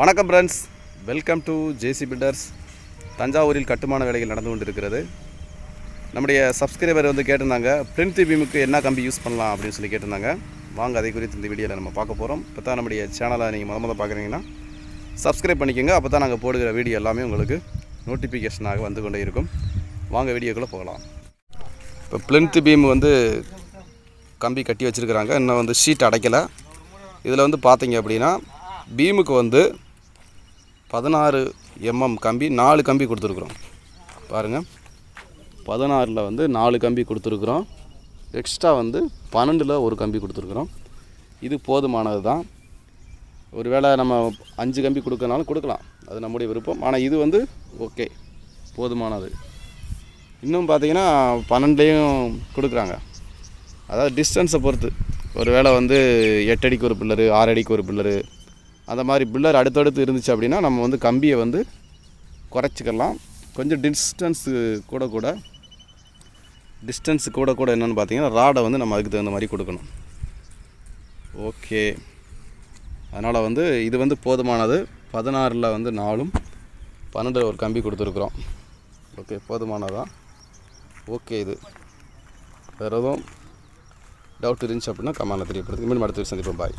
வணக்கம் friends welcome to JC builders தஞ்சாவூரில் கட்டுமான வேலைகள் நடந்து கொண்டிருக்கிறது. நம்முடைய சப்ஸ்கிரைபர் வந்து கேட்டிருந்தாங்க பிரிண்ட் பீமுக்கு என்ன கம்பி யூஸ் பண்ணலாம் அப்படின்னு சொல்லி கேட்டிருந்தாங்க. வாங்க அதை குறித்து இந்த வீடியோவில் நம்ம பார்க்க போகிறோம் இப்போ தான் நம்முடைய சேனலை நீங்கள் முத முத பார்க்குறீங்கன்னா சப்ஸ்கிரைப் பண்ணிக்கோங்க. அப்போ தான் நாங்கள் போடுகிற வீடியோ எல்லாமே உங்களுக்கு நோட்டிஃபிகேஷனாக வந்து கொண்டே இருக்கும். வாங்க வீடியோக்குள்ளே போகலாம். இப்போ பிளின்த் பீம் வந்து கம்பி கட்டி வச்சுருக்கிறாங்க. இன்னும் வந்து ஷீட் அடைக்கலை. இதில் வந்து பார்த்தீங்க அப்படின்னா பீமுக்கு வந்து பதினாறு எம்எம் கம்பி நாலு கம்பி கொடுத்துருக்குறோம். பாருங்கள் பதினாறில் வந்து நாலு கம்பி கொடுத்துருக்குறோம். எக்ஸ்ட்ரா வந்து பன்னெண்டில் ஒரு கம்பி கொடுத்துருக்குறோம். இது போதுமானது தான். ஒருவேளை நம்ம அஞ்சு கம்பி கொடுக்கறனாலும் கொடுக்கலாம். அது நம்முடைய விருப்பம். ஆனால் இது வந்து ஓகே போதுமானது. இன்னும் பார்த்தீங்கன்னா பன்னெண்டுலேயும் கொடுக்குறாங்க. அதாவது டிஸ்டன்ஸை பொறுத்து. ஒரு வேளை வந்து எட்டடிக்கு ஒரு பில்லரு ஆறு அடிக்கு ஒரு பில்லரு அந்த மாதிரி பில்லர் அடுத்தடுத்து இருந்துச்சு அப்படின்னா நம்ம வந்து கம்பியை வந்து குறைச்சிக்கலாம். கொஞ்சம் டிஸ்டன்ஸு கூட கூட டிஸ்டன்ஸ் கூட கூட என்னென்னு பார்த்தீங்கன்னா ராடை வந்து நம்ம அதுக்கு தகுந்த மாதிரி கொடுக்கணும். ஓகே அதனால் வந்து இது வந்து போதுமானது. பதினாறில் வந்து நாலும் பன்னெண்டு ஒரு கம்பி கொடுத்துருக்குறோம். ஓகே போதுமானதான் ஓகே இது. வேறு எதுவும் டவுட் இருந்துச்சு அப்படின்னா கமெண்ட்டில் தெரியப்படுது மீண்டும் அடுத்த சந்திப்போம். பாய்